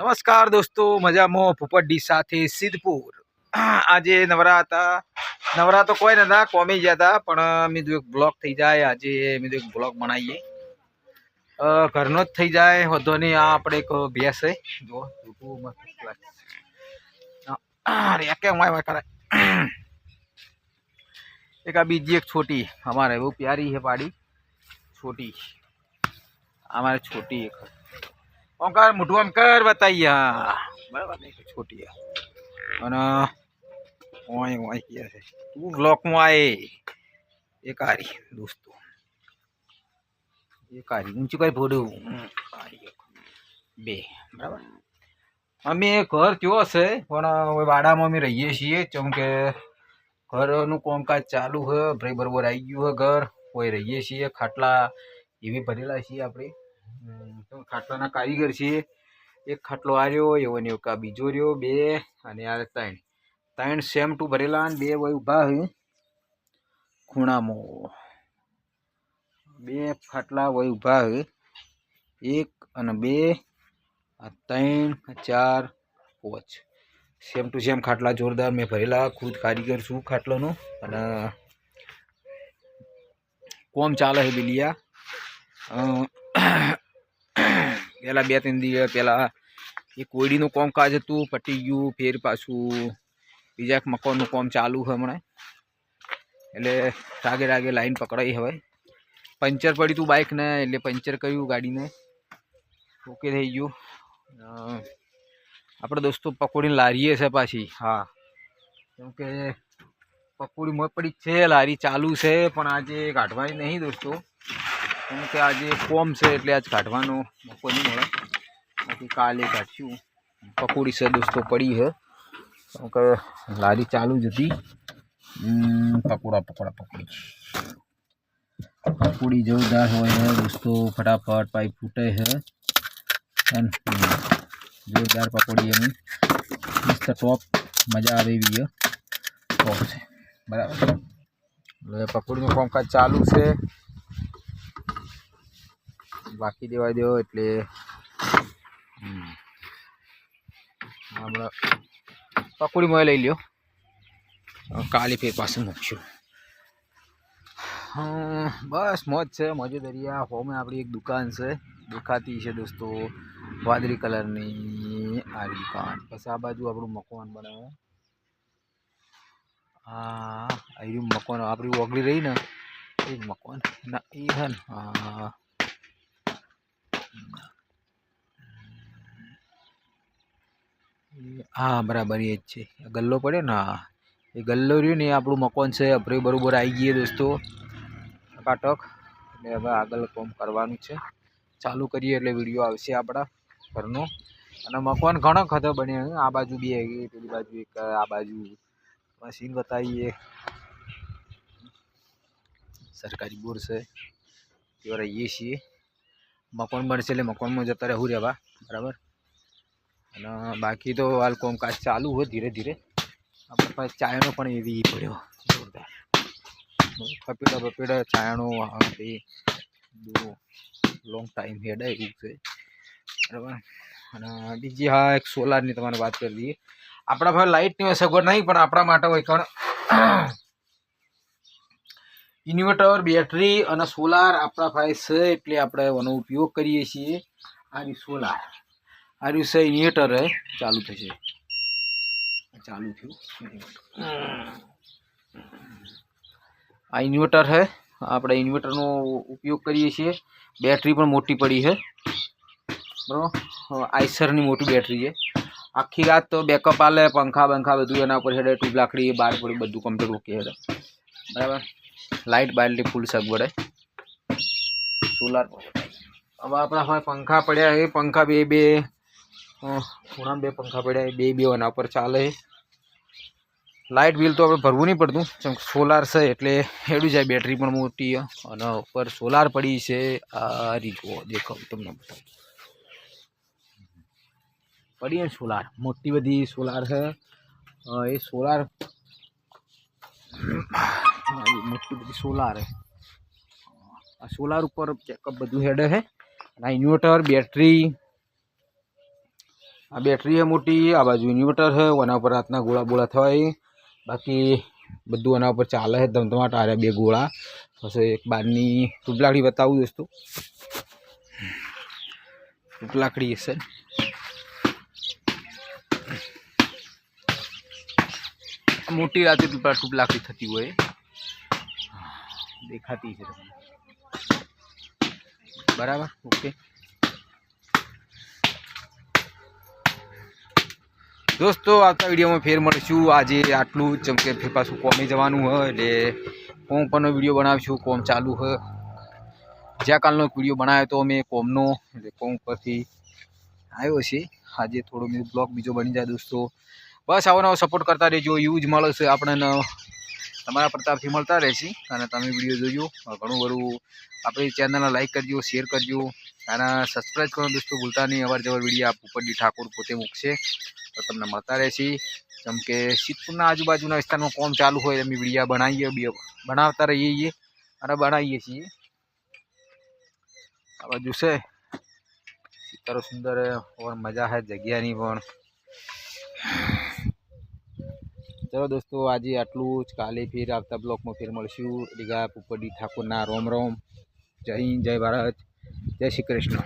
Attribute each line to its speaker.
Speaker 1: નમસ્કાર દોસ્તો, મજામાં ફૂપડડી સાથે સિદ્ધપુર. આજે નવરા હતા નવરા તો કોઈ નતા, કોમી ગયા હતા પણ મેં એક બ્લોગ થઈ જાય, આજે મેં એક બ્લોગ બનાવીએ. ઘરનો જ થઈ જાય, વધો નહીં, આ આપણે એક ભેંસ છે. જો એક આ બીજી એક છોટી, અમારે બહુ પ્યારી છે પાડી. છોટી. અમારે છોટી એક. ઓમ કર મોઢું આમ કર બતાઈએ, હા. બરાબર છોટી. અને, ઓય ઓય કહે છે. તું બ્લોકમાં આય. એક હારી દોસ્તો. એક હારી ઊંચું કરી ફોડું હારી એક. બે, બરાબર. અમે ઘર કયો હશે, પણ વાડામાં અમે રહીએ છીએ, કેમ કે ઘરનું કોમકાજ ચાલુ છે, ભાઈ બરોબર આવી ગયું છે ઘર, કોઈ રહીએ છીએ, ખાટલા એવી ભરેલા છીએ આપણે. ખાટલાના કારીગર છીએ એક ખાટલો આ રહ્યો, એવો ને એક બીજો રહ્યો, બે અને આ ત્રણ. ત્રણ સેમ ટુ ભરેલા અને બે વય ઊભા છે ખૂણામાં. બે ખાટલા વય ઊભા છે એક અને બે, આ ત્રણ ચાર, પાંચ. સેમ ટુ સેમ ખાટલા જોરદાર મેં ભરેલા, ખુદ કારીગર છું ખાટલાનો. અને કોમ ચાલે છે બિલિયા. પહેલા બે ત્રણ દિવસ પહેલાં એ કોયડીનું કામકાજ હતું, પટી ગયું, ફેર પાછું બીજા મકાનનું કામ ચાલુ છે હમણાં. એટલે રાગે રાગે લાઈન પકડાઈ હવે. પંચર પડ્યું હતું બાઇકને એટલે પંચર કર્યું ગાડીને. ઓકે થઈ ગયું. આપણે દોસ્તો પકોડીને લારીએ છે પાછી. હા. કેમ કે પકોડી મોય પડી છે, લારી ચાલુ છે, પણ આજે કાઢવાની નહીં દોસ્તો. કેમ કે આજે કોમ છે એટલે આજ કાઢવાનો મોકો નહીં મળે. બાકી કાલે કાઢશું. પકોડી છે દોસ્તો પડી છે. કેમ કે લારી ચાલુ જ હતી. હમ, પકોડા પકોડા પકોડી. પકોડી જોરદાર હોય છે દોસ્તો. ફટાફટ પાઇપ ફૂટે છે. એમ, હમ, જોરદાર પકોડી એની. મસ્ત ટોપ મજા આવે એવી છે. ટોપ છે. બરાબર. એટલે પકોડીનું કામકાજ ચાલુ છે. બાકી દેવા દો એટલે હમ. હમણાં પકોડી મોય લઈ લ્યો. કાલી ફેર પાછું મૂકશું. બસ મોજ છે મજૂદરિયા દરિયા હોમે આપણી એક દુકાન છે. દેખાતી છે દોસ્તો વાદળી કલરની આ દુકાન પછી આ બાજુ આપણું મકવાન બનાવે. હા અહીં મકવાન. આપણી ઓગળી રહી ને એ જ મકાન ના એ હા. હા, બરાબર, એ જ છે. ગલ્લો પડ્યો ને એ ગલ્લો રહ્યો ને, એ આપણું મકાન છે, આપણે બરોબર આવી ગઈએ દોસ્તો. ટકાટક એટલે હવે આગળ કામ કરવાનું છે. ચાલુ કરીએ એટલે વીડિયો આવશે આપણા ઘરનો. અને મકાન ઘણો ખતર બન્યો આ બાજુ બી આવી પેલી બાજુ એક, આ બાજુ મશીન બતાવીએ. સરકારી બોર છે, ત્યાં રહીએ છીએ. મકાન બનશે એટલે મકાનમાં જતા રહેવું રહેવા. બરાબર? અને બાકી તો હાલ કોમકાજ ચાલુ હોય ધીરે ધીરે. આપણે પાસે ચાયણો પણ એવી પડ્યો. જોરદાર. પપીડા બપીડા ચાયણો એ લોંગ ટાઈમ હેડ એવું છે. બરાબર? અને બીજી હા, એક સોલારની તમારે વાત કરી દઈએ. આપણા પાસે લાઇટની સગવડ નહીં, પણ આપણા માટે હોય કારણ ઇન્વર્ટર બેટરી અને સોલાર આપણા પાસે છે, એટલે આપણે એનો ઉપયોગ કરીએ છીએ. આ સોલાર આ ઇન્વર્ટર હે ચાલુ થશે. ચાલુ થયું. આ ઇન્વર્ટર છે. આપણે ઇન્વર્ટરનો ઉપયોગ કરીએ છીએ. બેટરી પણ મોટી પડી છે. બરાબર? આઈસરની મોટી બેટરી છે. આખી રાત તો બેકઅપ આલે, પંખા બંખા બધું એના ઉપર હેડે ટ્યુબ લાકડી બહાર પડી, બધું કમ્પ્લીટ ઓકે હેડે બરાબર? લાઇટ બાઇટની ફૂલ સગવડ સોલાર હવે આપણા પંખા પડ્યા એ પંખા બે બે ખૂણામાં બે પંખા પડ્યા બે બે એના ઉપર ચાલે લાઇટ બિલ તો આપણે ભરવું નહીં પડતું સોલાર છે એટલે હેડું જાય બેટરી પણ મોટી, અને ઉપર સોલાર પડી છે. આ રી જુઓ દેખાવ તમને બતાવું. પડી સોલાર મોટી બધી સોલાર છે. એ સોલાર મોટી બધી સોલાર આ સોલાર ઉપર ચેકઅપ બધું હેડે છે. અને ઇન્વર્ટર બેટરી આ બેટરી હે મોટી, આ બાજુ ઇન્વર્ટર હે એના ઉપર રાતના ગોળા બોળા થવાય. બાકી બધું એના ઉપર ચાલે છે, ધમધમાટ આ રહ્યા બે ગોળા. પછી એક બારની ટૂપલાકડી બતાવું દોસ્તો. ટૂપલાકડી હશે. મોટી રાતે ટૂપલા ટૂપલાકડી થતી હોય. દેખાતી છે તમને. બરાબર? ઓકે. દોસ્તો, આવતા વિડીયોમાં ફેર મળીશું. આજે આટલું જ, જેમ ફેર પાછું કોમે જવાનું હોય એટલે કોમ પરનો વીડિયો બનાવીશું, કોમ ચાલુ હોય જ્યાં કાલનો વીડિયો બનાવ્યો તો અમે કોમનો, એટલે કોમ પરથી આવ્યો છે. આજે થોડો મેં બ્લોગ બીજો બની જાય દોસ્તો. બસ આવો નવો સપોર્ટ કરતા રહેજો યુઝ મળે છે આપણને તમારા પ્રતાપથી મળતા રહેશે. અને તમે વીડિયો જોજો ઘણું બધું આપણી ચેનલને લાઇક કરજો શેર કરજો. અને સબસ્ક્રાઈબ કરવાનું દોસ્તો, ભૂલતા નહીં. અવાર જવાર વીડિયો આપ ઉપરજી ઠાકોર પોતે મૂકશે. તો તમને મળતા રહેશે. જેમ કે સિદ્ધપુરના આજુબાજુના વિસ્તારમાં કોમ ચાલુ હોય અમે વીડિયો બનાવીએ, બી- બનાવતા રહીએ. છીએ અને બનાવીએ છીએ. આ બાજુ છે. સિતારો સુંદર હે और મજા હે જગ્યાની પણ. ચલો દોસ્તો, આજે આટલું જ. કાલે ફેર આવતા બ્લોકમાં ફેર મળશું. રીગા પુપડી ઠાકોરના રોમ રોમ. જય હિન્દ, જય ભારત. જય શ્રી કૃષ્ણ.